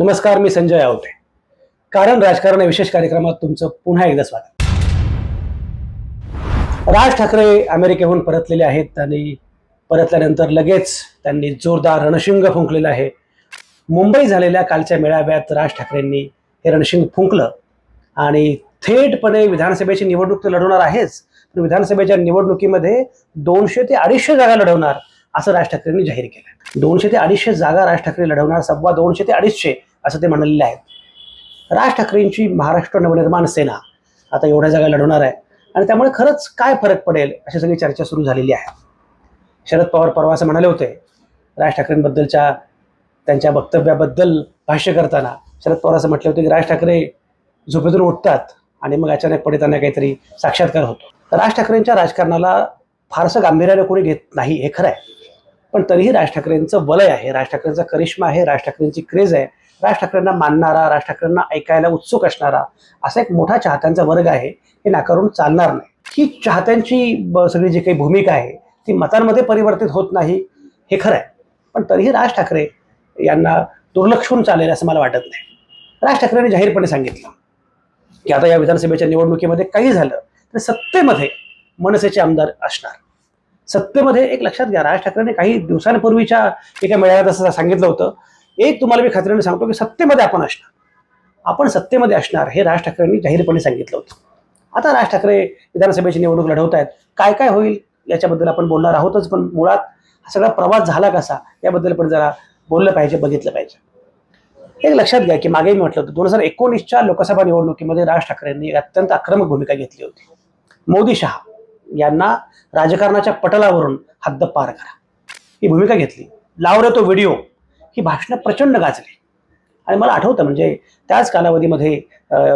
नमस्कार मी संजय आवटे. कारण राजकारण या विशेष कार्यक्रमात तुमचं पुन्हा एकदा स्वागत. राज ठाकरे अमेरिकेहून परतलेले आहेत आणि परतल्यानंतर लगेच त्यांनी जोरदार रणशिंग फुंकलेलं आहे. मुंबई झालेल्या कालच्या मेळाव्यात राज ठाकरेंनी हे रणशिंग फुंकलं. आणि थेटपणे विधानसभेची निवडणूक तर लढवणार आहेच पण विधानसभेच्या निवडणुकीमध्ये दोनशे ते अडीचशे जागा लढवणार असं राज ठाकरेंनी जाहीर केलं. दोनशे ते अडीचशे जागा राज ठाकरे लढवणार सव्वा दोनशे ते अडीचशे असं ते म्हणालेले आहेत. राज ठाकरेंची महाराष्ट्र नवनिर्माण सेना आता एवढ्या जागा लढवणार आहे आणि त्यामुळे खरंच काय फरक पडेल अशी सगळी चर्चा सुरू झालेली आहे. शरद पवार परवा असं म्हणाले होते राज ठाकरेंबद्दलच्या त्यांच्या वक्तव्याबद्दल भाष्य करताना शरद पवार असं म्हटले होते की राज ठाकरे झोपेतून उठतात आणि मग अचानकपणे त्यांना काहीतरी साक्षात्कार होतो. राज ठाकरेंच्या राजकारणाला फारसं गांभीर्याने कोणी घेत नाही हे खरं आहे. पण तरीही राज ठाकरेंचं वलय आहे राज ठाकरेंचा करिश्मा आहे राज ठाकरेंची क्रेज आहे. राज ठाकरेंना मानणारा राज ठाकरेंना ऐकायला उत्सुक असणारा असा एक मोठा चाहत्यांचा वर्ग आहे हे नाकारून चालणार नाही. ही चाहत्यांची सगळी जी काही भूमिका आहे ती मतांमध्ये परिवर्तित होत नाही हे खरं आहे. पण तरीही राज ठाकरे यांना दुर्लक्षून चालेल असं मला वाटत नाही. राज ठाकरेंनी जाहीरपणे सांगितलं की आता या विधानसभेच्या निवडणुकीमध्ये काही झालं तर सत्तेमध्ये मनसेचे आमदार असणार. सत्तेमध्ये एक लक्षात घ्या राज ठाकरेंनी काही दिवसांपूर्वीच्या एका मेळाव्यात असं सांगितलं होतं एक तुम्हाला मी खात्रीने सांगतो की सत्तेमध्ये आपण असणार. आपण सत्तेमध्ये असणार हे राज ठाकरेंनी जाहीरपणे सांगितलं होतं. आता राज ठाकरे विधानसभेची निवडणूक लढवत आहेत काय काय होईल याच्याबद्दल आपण बोलणार आहोतच पण मुळात हा सगळा प्रवास झाला कसा याबद्दल पण जरा बोललं पाहिजे बघितलं पाहिजे. एक लक्षात घ्या की मागे मी म्हटलं होतं दोन हजार एकोणीसच्या लोकसभा निवडणुकीमध्ये राज ठाकरेंनी अत्यंत आक्रमक भूमिका घेतली होती. मोदी शहा यांना राजकारणाच्या पटलावरून हद्द पार करा. ही भूमिका घेतली. लावरे तो व्हिडिओ ही भाषणं प्रचंड गाजली. आणि मला आठवतं म्हणजे त्याच कालावधीमध्ये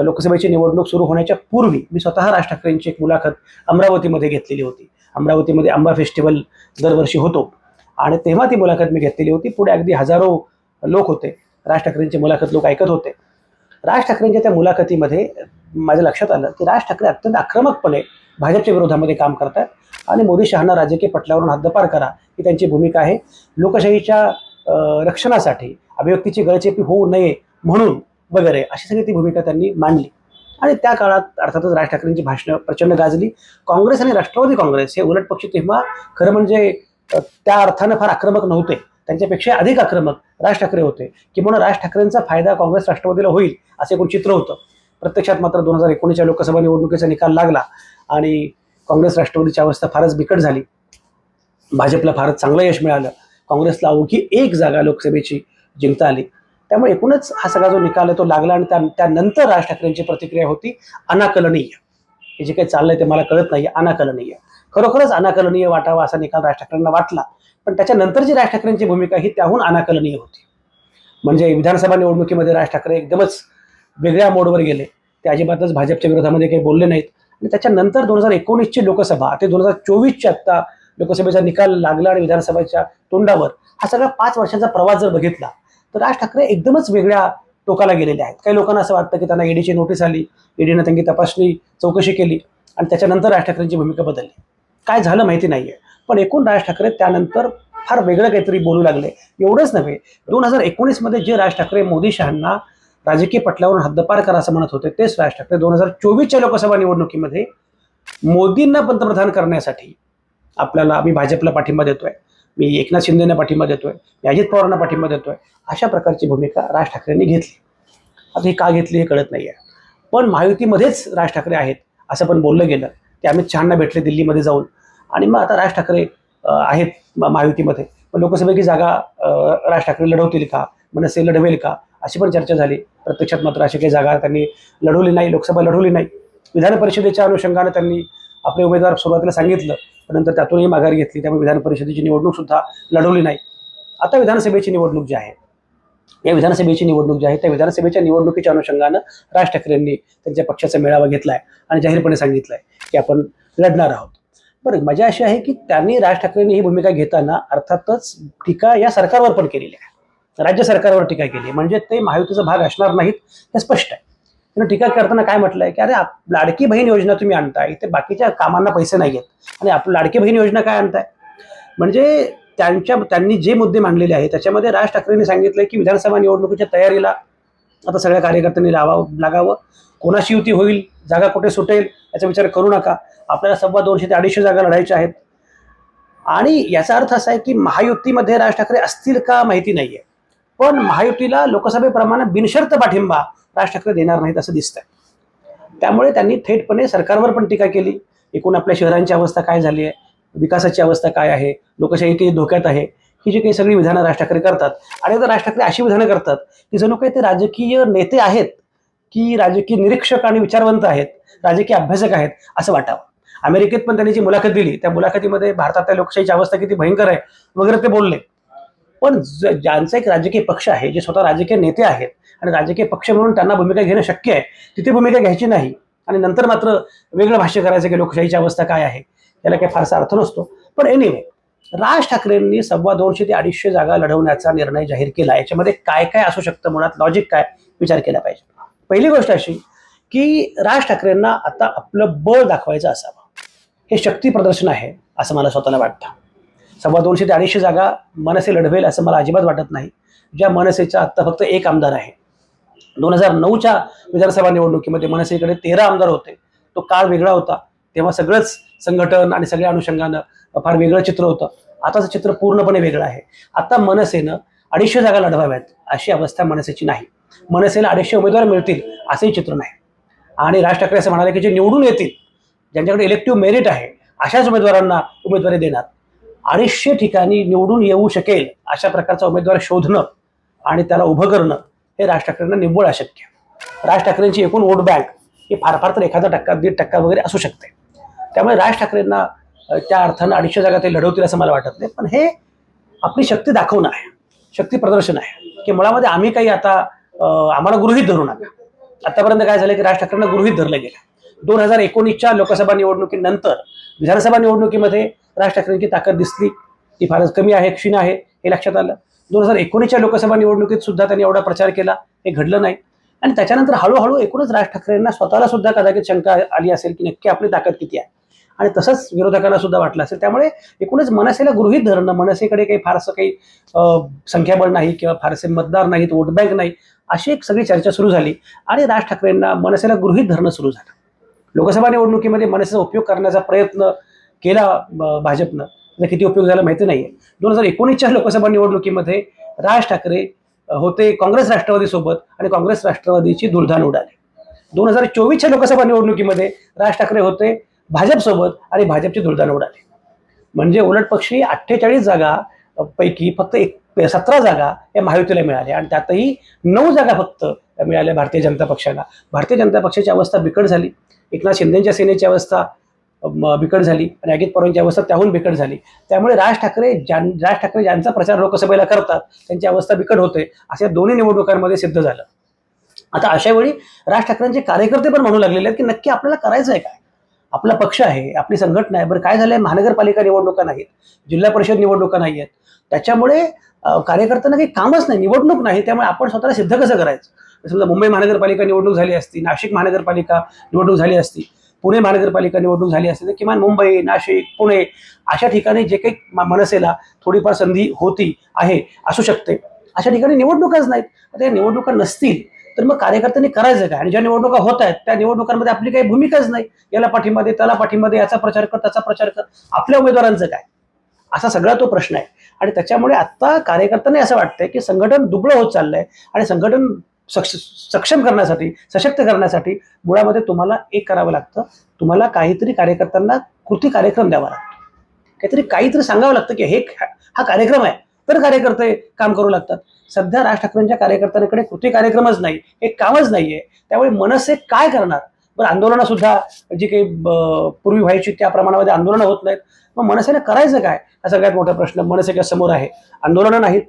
लोकसभेची निवडणूक सुरू होण्याच्या पूर्वी मी स्वतः राज ठाकरेंची एक मुलाखत अमरावतीमध्ये घेतलेली होती. अमरावतीमध्ये आंबा फेस्टिवल दरवर्षी होतो. आणि तेव्हा ती मुलाखत मी घेतलेली होती. पुढे अगदी हजारो लोक होते. राज ठाकरेंची मुलाखत लोक ऐकत होते. राज ठाकरेंच्या त्या मुलाखतीमध्ये माझ्या लक्षात आलं की राज ठाकरे अत्यंत आक्रमकपणे भाजपच्या विरोधामध्ये काम करतात. आणि मोदी शहांना राजकीय पटलावरून हद्दपार करा ही त्यांची भूमिका आहे. लोकशाहीच्या रक्षणासाठी अभिव्यक्तीची गळचेपी होऊ नये म्हणून वगैरे अशी सगळी ती भूमिका त्यांनी मांडली. आणि त्या काळात अर्थातच राज ठाकरेंची भाषणं प्रचंड गाजली. काँग्रेस आणि राष्ट्रवादी काँग्रेस हे उलट पक्ष तेव्हा खरं म्हणजे त्या अर्थानं फार आक्रमक नव्हते. त्यांच्यापेक्षा अधिक आक्रमक राज ठाकरे होते. किंवा राज ठाकरेंचा फायदा काँग्रेस राष्ट्रवादीला होईल असं एकूण चित्र होतं. प्रत्यक्षात मात्र दोन हजार एकोणीसच्या लोकसभा निवडणुकीचा निकाल लागला आणि काँग्रेस राष्ट्रवादीची अवस्था फारच बिकट झाली. भाजपला फारच चांगलं यश मिळालं. काँग्रेसला अवघी एक जागा लोकसभेची जिंकता आली. त्यामुळे एकूणच हा सगळा जो निकाल आहे तो लागला आणि त्या त्यानंतर राज ठाकरेंची प्रतिक्रिया होती अनाकलनीय. हे जे काही चाललंय ते मला कळत नाही अनाकलनीय. खरोखरच अनाकलनीय वाटावा असा निकाल राज ठाकरेंना वाटला पण त्याच्यानंतरची राज ठाकरेंची भूमिका ही त्याहून अनाकलनीय होती. म्हणजे विधानसभा निवडणुकीमध्ये राज ठाकरे एकदमच वेगळ्या मोडवर गेले. ते अजिबातच भाजपच्या विरोधामध्ये काही बोलले नाहीत. आणि त्याच्यानंतर दोन हजार एकोणीसची लोकसभा ते दोन हजार चोवीसची आत्ता लोकसभेचा निकाल लागला आणि विधानसभेच्या तोंडावर हा सगळा पाच वर्षाचा प्रवास जर बघितला तर राज ठाकरे एकदमच वेगळ्या टोकाला गेलेले आहेत. काही लोकांना असं वाटतं की त्यांना ईडीची नोटीस आली ईडीनं त्यांची तपासणी चौकशी केली आणि त्याच्यानंतर राज ठाकरेंची भूमिका बदलली. काय झालं माहिती नाही आहे पण एकूण राज ठाकरे त्यानंतर फार वेगळं काहीतरी बोलू लागले. एवढंच नव्हे दोन हजार एकोणीसमध्ये जे राज ठाकरे मोदी शहांना राजकीय पटलावरून हद्दपार करा असं म्हणत होते तेच राज ठाकरे दोन हजार चोवीसच्या लोकसभा निवडणुकीमध्ये मोदींना पंतप्रधान करण्यासाठी आपल्याला मी भाजपला पाठिंबा देतोय मी एकनाथ शिंदेना पाठिंबा देतोय मी अजित पवारांना पाठिंबा देतोय अशा प्रकारची भूमिका राज ठाकरेंनी घेतली. आता ही का घेतली हे कळत नाही आहे पण महायुतीमध्येच राज ठाकरे आहेत असं पण बोललं गेलं. ते अमित छानना भेटले दिल्लीमध्ये जाऊन. आणि मग आता राज ठाकरे आहेत महायुतीमध्ये. मग लोकसभेची जागा राज ठाकरे लढवतील का? मनसे लढवेल का? अशी पण चर्चा झाली. प्रत्यक्षात मात्र अशी काही जागा त्यांनी लढवली नाही लोकसभा लढवली नाही. विधान परिषदेच्या अनुषंगानं त्यांनी आपले उमेदवार सुरुवातीला सांगितलं. नंतर त्यातूनही माघार घेतली. त्यामुळे विधान परिषदेची निवडणूक सुद्धा लढवली नाही. आता विधानसभेची निवडणूक जी आहे या विधानसभेची निवडणूक जी आहे त्या विधानसभेच्या निवडणुकीच्या अनुषंगानं राज ठाकरेंनी त्यांच्या पक्षाचा मेळावा घेतलाय आणि जाहीरपणे सांगितलंय की आपण लढणार आहोत. बरं मजा अशी आहे की त्यांनी राज ठाकरेंनी ही भूमिका घेताना अर्थातच टीका या सरकारवर पण केलेली आहे. राज्य सरकारवर टीका केली म्हणजे ते महायुतीचा भाग असणार नाहीत हे स्पष्ट आहे. त्यानं टीका करताना काय म्हटलंय की अरे आप- लाडकी बहीण योजना तुम्ही आणताय इथे बाकीच्या कामांना पैसे नाही आहेत आणि आपली लाडकी बहीण योजना काय आणताय? म्हणजे त्यांच्या त्यांनी जे मुद्दे मांडलेले आहेत त्याच्यामध्ये राज ठाकरेंनी सांगितलं की विधानसभा निवडणुकीच्या तयारीला आता सगळ्या कार्यकर्त्यांनी लावावं लागावं. कोणाशी युती होईल? जागा कुठे सुटेल? याचा विचार करू नका. आपल्याला सव्वा दोनशे ते अडीचशे जागा लढायच्या आहेत. आणि याचा अर्थ असा आहे की महायुतीमध्ये राज ठाकरे असतील का माहिती नाही आहे पण महायुतीला लोकसभेप्रमाणे बिनशर्त पाठिंबा राज ठाकरे देणार नाहीत असं दिसतंय. त्यामुळे त्यांनी थेटपणे सरकारवर पण टीका केली. एकूण आपल्या शहरांची अवस्था काय झाली आहे? विकासाची अवस्था काय आहे? लोकशाही किती धोक्यात आहे? ही जी काही सगळी विधानं राज ठाकरे करतात आणि आता राज ठाकरे अशी विधानं करतात की जणू काही ते राजकीय नेते आहेत की राजकीय निरीक्षक आणि विचारवंत आहेत राजकीय अभ्यासक आहेत असं वाटावं. अमेरिकेत पण त्यांनी जी मुलाखत दिली त्या मुलाखतीमध्ये भारतातल्या लोकशाहीची अवस्था किती भयंकर आहे वगैरे ते बोलले. पण ज- ज्यांचा एक राजकीय पक्ष आहे जे स्वतः राजकीय नेते आहेत आणि राजकीय पक्ष म्हणून त्यांना भूमिका घेणं शक्य आहे. तिथे भूमिका घ्यायची नाही. आणि नंतर मात्र वेगळं भाष्य करायचं की लोकशाहीची अवस्था काय आहे याला काही फारसा अर्थ नसतो. पण एनिवे राज ठाकरेंनी सव्वा दोनशे ते अडीचशे जागा लढवण्याचा निर्णय जाहीर केला. याच्यामध्ये काय काय असू शकतं मुळात? लॉजिक काय? विचार केला पाहिजे. पहिली गोष्ट अशी की राज ठाकरेंना आता आपलं बळ दाखवायचं असावं. हे शक्ती प्रदर्शन आहे असं मला स्वतःला वाटतं. सव्वा दोनशे ते अडीचशे जागा मनसे लढवेल असं मला अजिबात वाटत नाही. ज्या मनसेचा आत्ता फक्त एक आमदार आहे दोन हजार नऊच्या विधानसभा निवडणुकीमध्ये मनसेकडे तेरा आमदार होते. तो काळ वेगळा होता. तेव्हा सगळंच संघटन आणि सगळ्या अनुषंगानं फार वेगळं चित्र होतं. आताचं चित्र पूर्णपणे वेगळं आहे. आता मनसेनं अडीचशे जागा लढवाव्यात अशी अवस्था मनसेची नाही. मनसेला अडीचशे उमेदवार मिळतील असंही चित्र नाही. आणि राज ठाकरे असं म्हणाले की जे निवडून येतील ज्यांच्याकडे इलेक्टिव्ह मेरिट आहे अशाच उमेदवारांना उमेदवारी देणार. अडीचशे ठिकाणी निवडून येऊ शकेल अशा प्रकारचा उमेदवार शोधणं आणि त्याला उभं करणं हे राज ठाकरेंना निव्वळ अशक्य. राज ठाकरेंची एकूण वोट बँक ही फार फार तर एखादा टक्का दीड टक्का वगैरे असू शकते. त्यामुळे राज ठाकरेंना त्या अर्थानं अडीचशे जागा ते लढवतील असं मला वाटत नाही. पण हे आपली शक्ती दाखवणं आहे. शक्ती प्रदर्शन आहे. की मुळामध्ये आम्ही काही आता आम्हाला गृहीत धरू नका आतापर्यंत काय झालं की राज ठाकरेंना गृहीत धरलं गेलं. दोन हजार एकोणीसच्या लोकसभा निवडणुकीनंतर विधानसभा निवडणुकीमध्ये राज ठाकरेंची ताकद दिसली. ती फारच कमी आहे क्षीण आहे हे लक्षात आलं. दोन हजार एकोणीसच्या लोकसभा निवडणुकीत सुद्धा त्यांनी एवढा प्रचार केला. हे घडलं नाही. आणि त्याच्यानंतर हळूहळू एकूणच राज ठाकरेंना स्वतःला सुद्धा कदाचित शंका आली असेल की नक्की आपली ताकद किती आहे. आणि तसंच विरोधकांना सुद्धा वाटलं असेल. त्यामुळे एकूणच मनसेला गृहीत धरणं मनसेकडे काही फारसं काही अं, संख्याबळ नाही किंवा फारसे मतदार नाहीत वोट बँक नाही अशी एक सगळी चर्चा सुरू झाली आणि राज ठाकरेंना मनसेला गृहीत धरणं सुरू झालं. लोकसभा निवडणुकीमध्ये मनसेचा उपयोग करण्याचा प्रयत्न केला भाजपनं. त्याचा किती उपयोग झाला माहिती नाहीये. दोन हजार एकोणीसच्या लोकसभा निवडणुकीमध्ये राज ठाकरे होते काँग्रेस राष्ट्रवादीसोबत आणि काँग्रेस राष्ट्रवादीची दुर्धान उडाली. दोन हजार चोवीसच्या लोकसभा निवडणुकीमध्ये राज ठाकरे होते भाजपसोबत आणि भाजपची दुर्धान उडाली. म्हणजे उलट पक्षी अठ्ठेचाळीस जागा पैकी फक्त एक सतरा जागा या महायुतीला मिळाल्या आणि त्यातही नऊ जागा फक्त मिळाल्या भारतीय जनता पक्षाला. भारतीय जनता पक्षाची अवस्था बिकट झाली. एकनाथ शिंदेच्या सेनेची अवस्था बिकट झाली आणि अजित पवारांची अवस्था त्याहून बिकट झाली. त्यामुळे राज ठाकरे ज्यां राज ठाकरे ज्यांचा प्रचार लोकसभेला करतात त्यांची अवस्था बिकट होते अशा दोन्ही निवडणुकांमध्ये सिद्ध झालं. आता अशा वेळी राज ठाकरेंचे कार्यकर्ते पण म्हणू लागलेले आहेत की नक्की आपल्याला करायचं आहे काय? आपला पक्ष आहे आपली संघटना आहे बरं काय झालंय? महानगरपालिका निवडणुका नाहीत जिल्हा परिषद निवडणुका नाही आहेत त्याच्यामुळे कार्यकर्त्यांना काही कामच नाही निवडणूक नाही त्यामुळे आपण स्वतःला सिद्ध कसं करायचं? समजा मुंबई महानगरपालिका निवडणूक झाली असती नाशिक महानगरपालिका निवडणूक झाली असती पुणे महानगरपालिका निवडणूक झाली असेल तर किमान मुंबई नाशिक पुणे अशा ठिकाणी जे काही मनसेला थोडीफार संधी होती आहे असू शकते. अशा ठिकाणी निवडणुकाच नाहीत. आता या निवडणुका नसतील तर मग कार्यकर्त्यांनी करायचं काय? आणि ज्या निवडणुका होत आहेत त्या निवडणुकांमध्ये आपली काही भूमिकाच नाही. याला पाठिंबा दे त्याला पाठिंबा दे याचा प्रचार कर त्याचा प्रचार कर. आपल्या उमेदवारांचं काय? असा सगळा तो प्रश्न आहे. आणि त्याच्यामुळे आत्ता कार्यकर्त्यांनी असं वाटतंय की संघटन दुबळं होत चाललंय. आणि संघटन सक्ष सक्षम करण्यासाठी सशक्त करण्यासाठी मुळामध्ये तुम्हाला एक करावं लागतं. तुम्हाला काहीतरी कार्यकर्त्यांना कृती कार्यक्रम द्यावा लागतो. काहीतरी काहीतरी सांगावं लागतं की हे हा कार्यक्रम आहे. तर कार्यकर्ते काम करू लागतात. सध्या राज ठाकरेंच्या कार्यकर्त्यांकडे कृती कार्यक्रमच नाही हे कामच नाहीये. त्यामुळे मनसे काय करणार? बरं आंदोलनं सुद्धा जी काही पूर्वी व्हायची त्या प्रमाणामध्ये आंदोलनं होत नाहीत. मग मनसेने करायचं काय? हा सगळ्यात मोठा प्रश्न मनसेच्या समोर आहे. आंदोलनं नाहीत.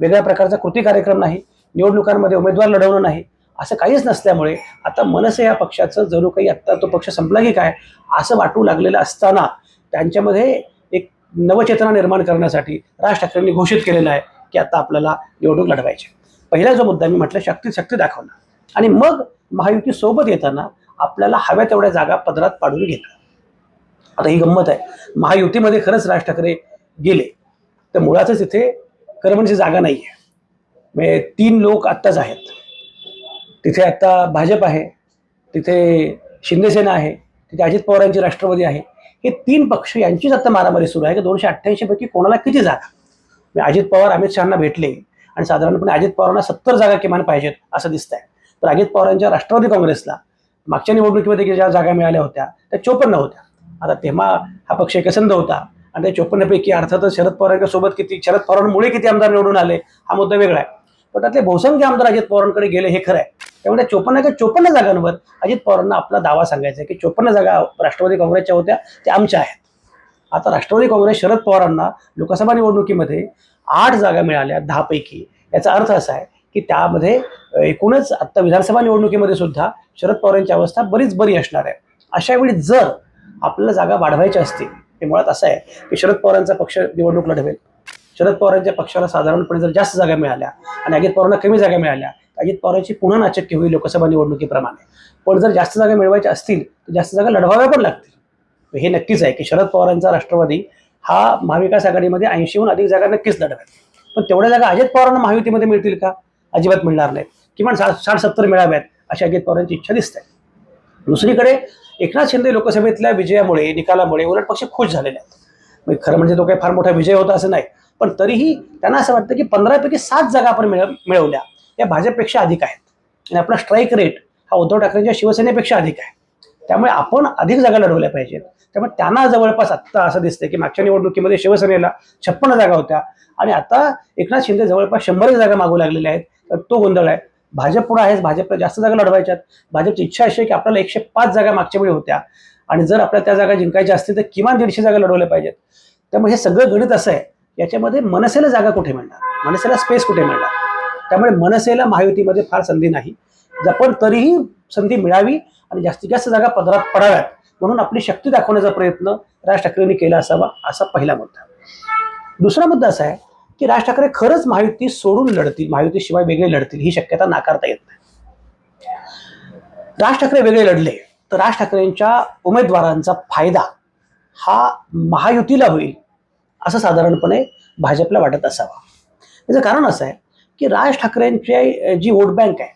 वेगळ्या प्रकारचा कृती कार्यक्रम नाही. निवडणुकांमध्ये उमेदवार लढवणं नाही असं काहीच नसल्यामुळे आता मनसे या पक्षाचं जणू काही आत्ता तो पक्ष संपला की काय असं वाटू लागलेलं असताना त्यांच्यामध्ये एक नवचेतना निर्माण करण्यासाठी राज ठाकरेंनी घोषित केलेलं आहे की आता आपल्याला निवडणूक लढवायची पहिला जो मुद्दा मी म्हटलं शक्ती शक्ती दाखवणं. आणि मग महायुती सोबत येताना आपल्याला हव्या तेवढ्या जागा पदरात पाडून घेणं. आता ही गंमत आहे. महायुतीमध्ये खरंच राज ठाकरे गेले तर मुळातच इथे करमणची जागा नाही आहे म्हणजे तीन लोक आत्ताच आहेत. तिथे आता भाजप आहे तिथे शिंदेसेना आहे तिथे अजित पवारांची राष्ट्रवादी आहे. हे तीन पक्ष यांचीच आता मारामारी सुरू आहे. की दोनशे अठ्ठ्याऐंशी पैकी कोणाला किती जागा? म्हणजे अजित पवार अमित शहाना भेटले. आणि साधारणपणे अजित पवारांना सत्तर जागा किमान पाहिजेत असं दिसतंय. तर अजित पवारांच्या राष्ट्रवादी काँग्रेसला मागच्या निवडणुकीमध्ये ज्या जागा मिळाल्या होत्या त्या चोपन्न होत्या. आता तेव्हा हा पक्ष एकसंध होता. आणि त्या चोपन्नपैकी अर्थातच शरद पवारांच्या सोबत किती शरद पवारांमुळे किती आमदार निवडून आले हा मुद्दा वेगळा आहे. पण त्यातले बहुसंख्य आमदार अजित पवारांकडे गेले हे खरं आहे त्यामुळे चोपन्न किंवा चोपन्न जागांवर अजित पवारांना आपला दावा सांगायचा आहे की चोपन्न जागा राष्ट्रवादी काँग्रेसच्या होत्या त्या आमच्या आहेत. आता राष्ट्रवादी काँग्रेस शरद पवारांना लोकसभा निवडणुकीमध्ये आठ जागा मिळाल्या दहापैकी. याचा अर्थ असा आहे की त्यामध्ये एकूणच आता विधानसभा निवडणुकीमध्ये सुद्धा शरद पवारांची अवस्था बरीच बरी असणार आहे. अशा वेळी जर आपल्याला जागा वाढवायच्या असतील हे मुळात असं आहे की शरद पवारांचा पक्ष निवडणूक लढवेल. शरद पवारांच्या पक्षाला साधारणपणे जर जास्त जागा मिळाल्या आणि अजित पवारांना कमी जागा मिळाल्या तर अजित पवारांची पुन्हा नाचक्य होईल लोकसभा निवडणुकीप्रमाणे. पण जर जास्त जागा मिळवायच्या असतील तर जास्त जागा लढवाव्या पण लागतील. हे नक्कीच आहे की शरद पवारांचा राष्ट्रवादी हा महाविकास आघाडीमध्ये ऐंशीहून अधिक जागा नक्कीच लढव्यात पण तेवढ्या जागा अजित पवारांना महायुतीमध्ये मिळतील का? अजिबात मिळणार नाहीत. किमान साठ साठ सत्तर मिळाव्यात अशी अजित पवारांची इच्छा दिसते. दुसरीकडे एकनाथ शिंदे लोकसभेतल्या विजयामुळे निकालामुळे उलट पक्ष खुश झालेले आहेत. म्हणजे खरं म्हणजे तो काही फार मोठा विजय होता असं नाही. पण तरीही त्यांना असं वाटतं की पंधरापैकी सात जागा आपण मिळवल्या. या भाजपपेक्षा अधिक आहेत. आणि आपला स्ट्राईक रेट हा उद्धव ठाकरेंच्या शिवसेनेपेक्षा अधिक आहे. त्यामुळे आपण अधिक जागा लढवल्या पाहिजेत. त्यामुळे त्यांना जवळपास आत्ता असं दिसतंय की मागच्या निवडणुकीमध्ये शिवसेनेला छप्पन्न जागा होत्या. आणि आता एकनाथ शिंदे जवळपास शंभर जागा मागू लागलेल्या आहेत. तर तो गोंधळ आहे. भाजप पुढे आहेच. भाजपला जास्त जागा लढवायच्यात. भाजपची इच्छा अशी आहे की आपल्याला एकशे पाच जागा मागच्या वेळी होत्या. आणि जर आपल्या त्या जागा जिंकायच्या असतील तर किमान दीडशे जागा लढवल्या पाहिजेत. त्यामुळे हे सगळं गणित असं आहे. याच्यामध्ये मनसेला जागा कुठे मिळणार? मनसेला स्पेस कुठे मिळणार? त्यामुळे मनसेला महायुतीमध्ये फार संधी नाही. पण तरीही संधी मिळावी आणि जास्तीत जास्त जागा पदरात पडाव्यात म्हणून आपली शक्ती दाखवण्याचा प्रयत्न राज ठाकरेंनी केला असावा असा पहिला मुद्दा. दुसरा मुद्दा असा आहे की राज ठाकरे खरंच महायुती सोडून लढतील महायुतीशिवाय वेगळे लढतील ही शक्यता नाकारता येत नाही. राज ठाकरे वेगळे लढले. तर राज ठाकरेंच्या उमेदवारांचा फायदा हा महायुतीला होईल असं साधारणपणे भाजपला वाटत असावा. याचं कारण असं आहे की राज ठाकरेंची जी वोट बँक आहे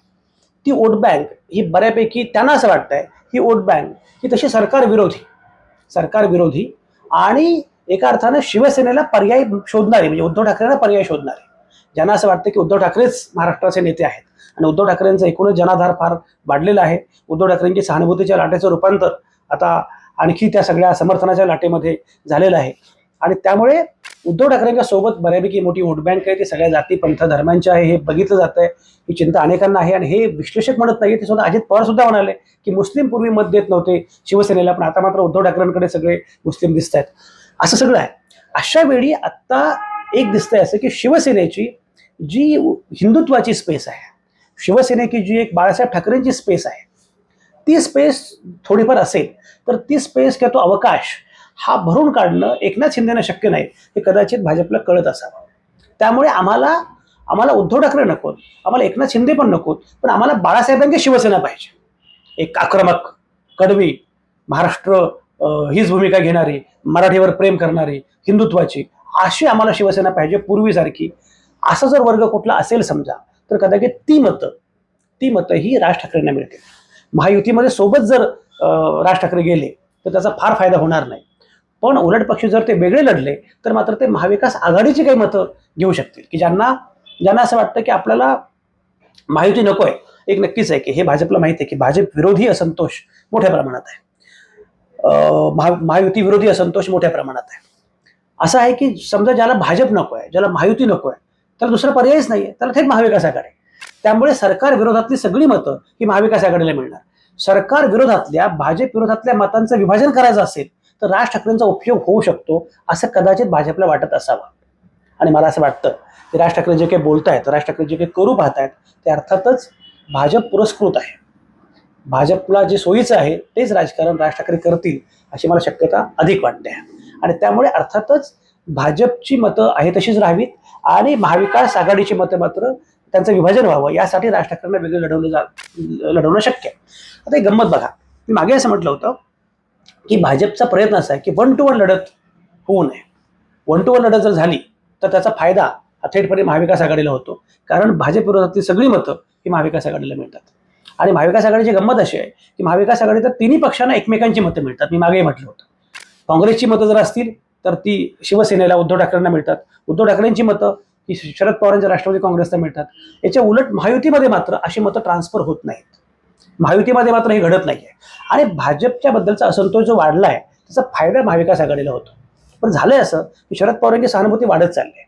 ती वोट बँक ही बऱ्यापैकी त्यांना असं वाटतंय ही वोट बँक ही तशी सरकार विरोधी सरकार विरोधी आणि एका अर्थानं शिवसेनेला पर्याय शोधणारी म्हणजे उद्धव ठाकरेंना पर्याय शोधणारी. ज्यांना असं वाटतं की उद्धव ठाकरेच महाराष्ट्राचे नेते आहेत आणि उद्धव ठाकरेंचा एकूणच जनाधार फार वाढलेला आहे. उद्धव ठाकरेंची सहानुभूतीच्या लाटेचं रूपांतर आता आणखी त्या सगळ्या समर्थनाच्या लाटेमध्ये झालेलं आहे. आणि त्यामुळे उद्धव ठाकरेंच्या सोबत बऱ्यापैकी मोठी वोट बँक आहे ती सगळ्या जाती पंथ धर्मांची आहे हे बघितलं जात आहे ही चिंता अनेकांना आहे आणि हे विश्लेषक म्हणत नाही ते स्वतः अजित पवार सुद्धा म्हणाले की मुस्लिम पूर्वी मत देत नव्हते शिवसेनेला पण आता मात्र उद्धव ठाकरेंकडे सगळे मुस्लिम दिसत आहेत असं सगळं आहे. अशा वेळी आत्ता एक दिसतंय असं की शिवसेनेची जी हिंदुत्वाची स्पेस आहे शिवसेनेची जी एक बाळासाहेब ठाकरेंची स्पेस आहे ती स्पेस थोडीफार असेल तर ती स्पेस किंवा तो अवकाश हा भरून काढणं एकनाथ शिंदेनं शक्य नाही हे कदाचित भाजपला कळत असावं. त्यामुळे आम्हाला आम्हाला उद्धव ठाकरे नकोत आम्हाला एकनाथ शिंदे पण नकोत पण आम्हाला बाळासाहेबांची शिवसेना पाहिजे. एक आक्रमक कडवी महाराष्ट्र हीच भूमिका घेणारी मराठीवर प्रेम करणारी हिंदुत्वाची अशी आम्हाला शिवसेना पाहिजे पूर्वीसारखी. असा जर वर्ग कुठला असेल समजा तर कदाचित ती मतं ती मतं ही राज ठाकरेंना मिळतील. महायुतीमध्ये सोबत जर राज ठाकरे गेले तर त्याचा फार फायदा होणार नाही. पण उलट पक्षी जर ते वेगळे लढले तर मात्र ते महाविकास आघाडीची काही मतं घेऊ शकतील. की ज्यांना ज्यांना असं वाटतं की आपल्याला महायुती नको आहे एक नक्कीच आहे की हे भाजपला माहिती आहे की भाजप विरोधी असंतोष मोठ्या प्रमाणात आहे. महा महायुती विरोधी असंतोष मोठ्या प्रमाणात आहे. असं आहे की समजा ज्याला भाजप नको आहे ज्याला महायुती नको आहे तर दुसरा पर्यायच नाही आहे त्याला थेट महाविकास आघाडी. त्यामुळे सरकार विरोधातली सगळी मतं ही महाविकास आघाडीला मिळणार. सरकार विरोधातल्या भाजप विरोधातल्या मतांचं विभाजन करायचं असेल तर राज ठाकरेंचा उपयोग होऊ शकतो असं कदाचित भाजपला वाटत असावं. आणि मला असं वाटतं की राज ठाकरे जे काही बोलत आहेत राज ठाकरे जे काही करू पाहतायत ते अर्थातच भाजप पुरस्कृत आहे. भाजपला जे सोयीचं आहे तेच राजकारण राज ठाकरे करतील अशी मला शक्यता अधिक वाटते. आणि त्यामुळे अर्थातच भाजपची मतं आहे तशीच राहावीत आणि महाविकास आघाडीची मतं मात्र त्यांचं विभाजन व्हावं यासाठी राज ठाकरेंना वेगळं लढवलं जा लढवणं शक्य आहे. आता एक गंमत बघा. मी मागे असं म्हटलं होतं की भाजपचा प्रयत्न असा आहे की वन टू वन लढत होऊ नये. वन टू वन लढत जर झाली तर त्याचा फायदा हा थेटपणे महाविकास आघाडीला होतो. कारण भाजप विरोधातली सगळी मतं ही महाविकास आघाडीला मिळतात. आणि महाविकास आघाडीची गंमत अशी आहे की महाविकास आघाडी तर तिन्ही पक्षांना एकमेकांची मतं मिळतात. मी मागेही म्हटलं होतं. काँग्रेसची मतं जर असतील तर ती शिवसेनेला उद्धव ठाकरेंना मिळतात. उद्धव ठाकरेंची मतं ही शरद पवारांच्या राष्ट्रवादी काँग्रेसला मिळतात. याच्या उलट महायुतीमध्ये मात्र अशी मतं ट्रान्सफर होत नाहीत. महायुतीमध्ये मात्र हे घडत नाही आहे आणि भाजपच्या बद्दलचा असंतोष जो वाढला आहे त्याचा फायदा महाविकास आघाडीला होतो. पण झालंय असं की शरद पवारांची सहानुभूती वाढत चालली आहे.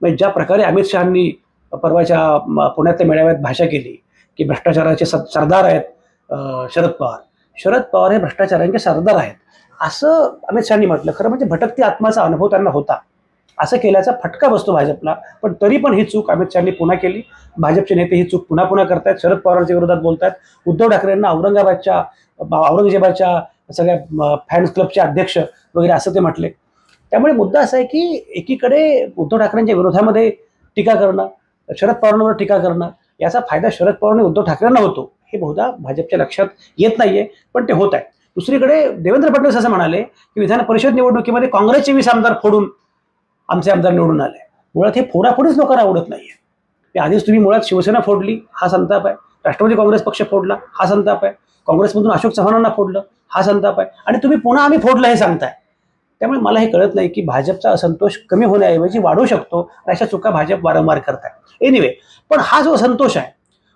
म्हणजे ज्या प्रकारे अमित शहानी परवाच्या पुण्यातल्या मेळाव्यात भाषा केली की भ्रष्टाचाराचे सरदार आहेत शरद पवार. शरद पवार हे भ्रष्टाचारांचे सरदार आहेत. असं अमित शहानी म्हटलं खरं म्हणजे भटकती आत्माचा अनुभव त्यांना होता. असं केल्याचा फटका बसतो भाजपला. पण तरी पण ही चूक अमित शहानी पुन्हा केली. भाजपचे नेते ही चूक पुन्हा पुन्हा करतायत. शरद पवारांच्या विरोधात बोलतायत. उद्धव ठाकरेंना औरंगाबादच्या औरंगजेबाच्या सगळ्या फॅन्स क्लबचे अध्यक्ष वगैरे असं ते म्हटले. त्यामुळे मुद्दा असा आहे की एकीकडे उद्धव ठाकरेंच्या विरोधामध्ये टीका करणं शरद पवारांवर टीका करणं याचा फायदा शरद पवार आणि उद्धव ठाकरेंना होतो. हे बहुधा भाजपच्या लक्षात येत नाहीये पण ते होत आहे. दुसरीकडे देवेंद्र फडणवीस असं म्हणाले की विधान परिषद निवडणुकीमध्ये काँग्रेसचे वीस आमदार फोडून आमचे आमदार निवडून आले. मुळात हे फोडाफोडीच लोकांना आवडत नाहीये. आधीच तुम्ही मुळात शिवसेना फोडली हा संताप आहे. राष्ट्रवादी काँग्रेस पक्ष फोडला हा संताप आहे. काँग्रेसमधून अशोक चव्हाणांना फोडलं हा संताप आहे. आणि तुम्ही पुन्हा आम्ही फोडलं हे सांगताय. त्यामुळे मला हे कळत नाही की भाजपचा असंतोष कमी होण्याऐवजी वाढू शकतो अशा चुका भाजप वारंवार करताय. एनिवे पण हा जो असंतोष आहे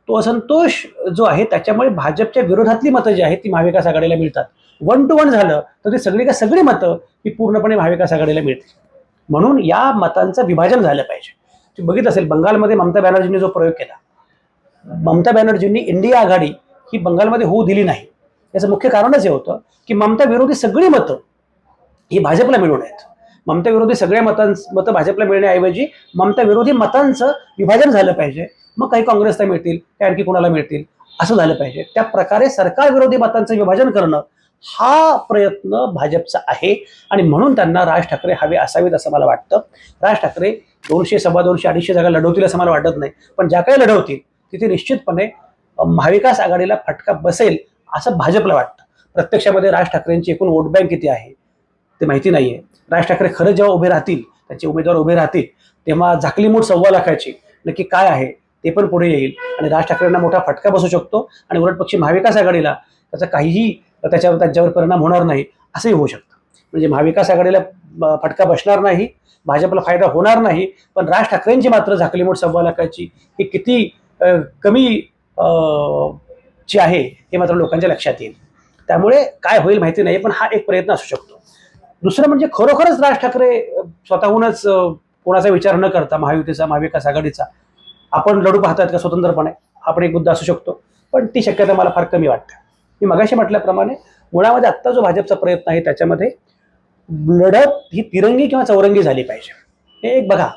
तो असंतोष जो आहे त्याच्यामुळे भाजपच्या विरोधातली मतं जी आहेत ती महाविकास आघाडीला मिळतात. वन टू वन झालं तर ती सगळी का सगळी मतं ही पूर्णपणे महाविकास आघाडीला मिळतील. म्हणून या मतांचं विभाजन झालं पाहिजे. तुम्ही बघित असेल बंगालमध्ये ममता बॅनर्जींनी जो प्रयोग केला. ममता बॅनर्जींनी इंडिया आघाडी ही बंगालमध्ये होऊ दिली नाही. याचं मुख्य कारणच हे होतं की ममता विरोधी सगळी मतं ही भाजपला मिळून आहेत. ममता विरोधी सगळ्या मतां मतं भाजपला मिळण्याऐवजी ममता विरोधी मतांचं विभाजन झालं पाहिजे. मग काही काँग्रेसला मिळतील काही आणखी कोणाला मिळतील? असं झालं पाहिजे. त्या प्रकारे सरकार विरोधी मतांचं विभाजन करणं हा प्रयत्न भाजपचा आहे. आणि म्हणून त्यांना राज ठाकरे हवे असावेत असं मला वाटतं. राज ठाकरे दोनशे सव्वा दोनशे अडीचशे जागा लढवतील असं मला वाटत नाही. पण ज्या काही लढवतील तिथे निश्चितपणे महाविकास आघाडीला फटका बसेल असं भाजपला वाटतं. प्रत्यक्षामध्ये राज ठाकरेंची एकूण वोट बँक किती आहे? ते माहिती नाहीये. राज ठाकरे खरं जेव्हा उभे राहतील त्यांचे उमेदवार उभे राहतील तेव्हा झाकली मूठ सव्वा लाखाची नक्की काय आहे? ते पण पुढे येईल. आणि राज ठाकरेंना मोठा फटका बसू शकतो आणि उलट पक्षी महाविकास आघाडीला त्याचा काहीही त्याच्यावर त्यांच्यावर परिणाम होणार नाही असंही होऊ शकतं. म्हणजे महाविकास आघाडीला फटका बसणार नाही भाजपला फायदा होणार नाही पण राज ठाकरेंची मात्र झाकली सव्वा लाखाची ही किती कमी ची आहे हे मात्र लोकांच्या लक्षात येईल. त्यामुळे काय होईल माहिती नाही पण हा एक प्रयत्न असू शकतो. दुसरं म्हणजे खरोखरच राज ठाकरे स्वतःहूनच कोणाचा विचार न करता महायुतीचा महाविकास आघाडीचा आपण लढू पाहतात का स्वतंत्रपणे? हा पण एक मुद्दा असू शकतो. पण ती शक्यता मला फार कमी वाटते. मी मगाशी म्हटल्याप्रमाणे मुळामध्ये आत्ता जो भाजपचा प्रयत्न आहे त्याच्यामध्ये लढत ही तिरंगी किंवा चौरंगी झाली पाहिजे. हे एक बघा.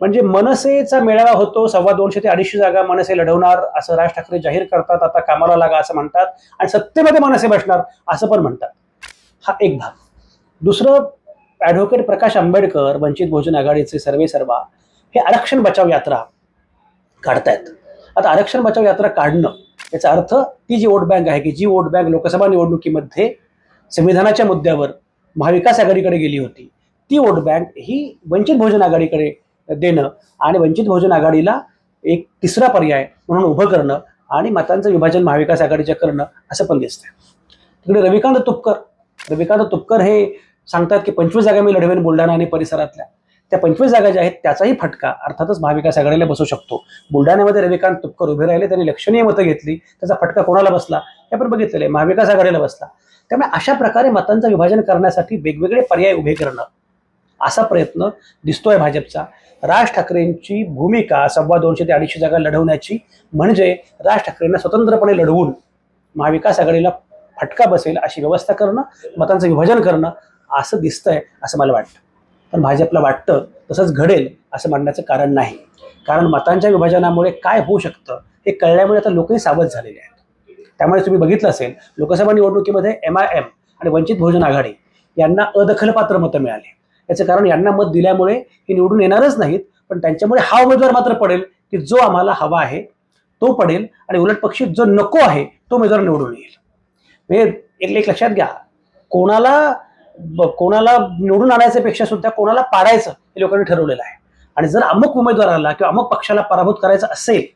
म्हणजे मनसेचा मेळावा होतो सव्वा दोनशे ते अडीचशे जागा मनसे लढवणार असं राज ठाकरे जाहीर करतात आता कामाला लागा असं म्हणतात आणि सत्तेमध्ये मनसे बसणार असं पण म्हणतात. हा एक भाग. दुसरं ॲडव्होकेट प्रकाश आंबेडकर वंचित बहुजन आघाडीचे सर्वे सर्वा हे आरक्षण बचाव यात्रा काढतायत. आता आरक्षण बचाव यात्रा काढणं याचा अर्थ ती जी वोट बँक आहे की जी वोट बँक लोकसभा निवडणुकीमध्ये संविधानाच्या मुद्द्यावर महाविकास आघाडीकडे गेली होती ती वोट बँक ही वंचित बहुजन आघाडीकडे देणं आणि वंचित बहुजन आघाडीला एक तिसरा पर्याय म्हणून उभं करणं आणि मतांचं विभाजन महाविकास आघाडीच्या करणं असं पण दिसतंय. तिकडे रविकांत तुपकर रविकांत तुपकर हे सांगतात की पंचवीस जागा मी लढवेन बुलढाणा आणि परिसरातल्या. त्या पंचवीस जागा ज्या आहेत त्याचाही फटका अर्थातच महाविकास आघाडीला बसू शकतो. बुलढाण्यामध्ये रविकांत तुपकर उभे राहिले त्यांनी लक्षणीय मतं घेतली त्याचा फटका कोणाला बसला? हे आपण बघितलेलं आहे महाविकास आघाडीला बसला. त्यामुळे अशा प्रकारे मतांचं विभाजन करण्यासाठी वेगवेगळे पर्याय उभे करणं असा प्रयत्न दिसतोय भाजपचा. राज ठाकरेंची भूमिका सव्वा दोनशे ते अडीचशे जागा लढवण्याची म्हणजे राज ठाकरेंना स्वतंत्रपणे लढवून महाविकास आघाडीला फटका बसेल अशी व्यवस्था करणं मतांचं विभाजन करणं असं दिसतंय असं मला वाटतं. पण भाजपला वाटतं तसंच घडेल असं म्हणण्याचं कारण नाही. कारण मतांच्या विभाजनामुळे काय होऊ शकतं हे कळल्यामुळे आता लोकही सावध झालेले आहेत. त्यामुळे तुम्ही बघितलं असेल लोकसभा निवडणुकीमध्ये एम आय एम आणि वंचित बहुजन आघाडी यांना अदखलपात्र मतं मिळाली. याचं कारण यांना मत दिल्यामुळे हे निवडून येणारच नाहीत पण त्यांच्यामुळे हा उमेदवार मात्र पडेल की जो आम्हाला हवा आहे तो पडेल आणि उलट पक्षी जो नको आहे तो उमेदवार निवडून येईल. म्हणजे एक लक्षात घ्या कोणाला कोणाला निवडून आणायच्या पेक्षा सुद्धा कोणाला पाडायचं हे लोकांनी ठरवलेलं आहे. आणि जर अमुक उमेदवाराला किंवा अमुक पक्षाला पराभूत करायचं असेल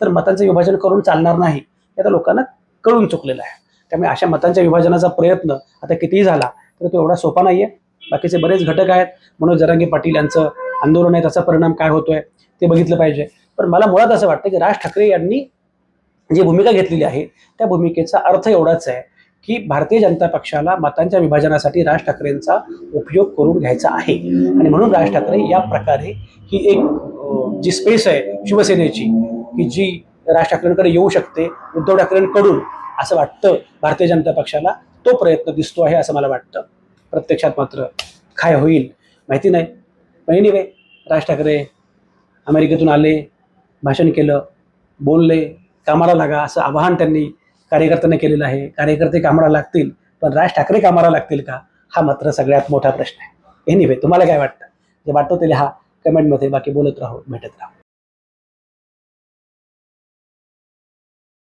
तर मतांचं विभाजन करून चालणार नाही हे आता लोकांना कळून चुकलेलं आहे. त्यामुळे अशा मतांच्या विभाजनाचा प्रयत्न आता कितीही झाला तर तो एवढा सोपा नाही आहे बाकीचे बरेच घटक आहेत. मनोज जरांगे पाटील यांचं आंदोलन आहे त्याचा परिणाम काय होतोय ते बघितलं पाहिजे. पण मला मुळात असं वाटतं की राज ठाकरे यांनी जी भूमिका घेतलेली आहे त्या भूमिकेचा अर्थ एवढाच आहे की भारतीय जनता पक्षाला मतांच्या विभाजनासाठी राज ठाकरेंचा उपयोग करून घ्यायचा आहे. आणि म्हणून राज ठाकरे या प्रकारे ही एक जी स्पेस आहे शिवसेनेची की जी राज ठाकरेंकडे येऊ शकते उद्धव ठाकरेंकडून असं वाटतं भारतीय जनता पक्षाला तो प्रयत्न दिसतो आहे असं मला वाटतं. प्रत्यक्षात मात्र काय होईल माहिती नाही. पण वे राज ठाकरे अमेरिकेतून आले भाषण केलं बोलले कामाला लागा असं आवाहन त्यांनी कार्यकर्त्यांना केलेलं आहे. कार्यकर्ते कामाला लागतील पण राज ठाकरे कामाला लागतील का? हा मात्र सगळ्यात मोठा प्रश्न आहे. एनिवे तुम्हाला काय वाटतं? जे वाटतं ते लिहा. कमेंटमध्ये बाकी बोलत राहू भेटत राहू.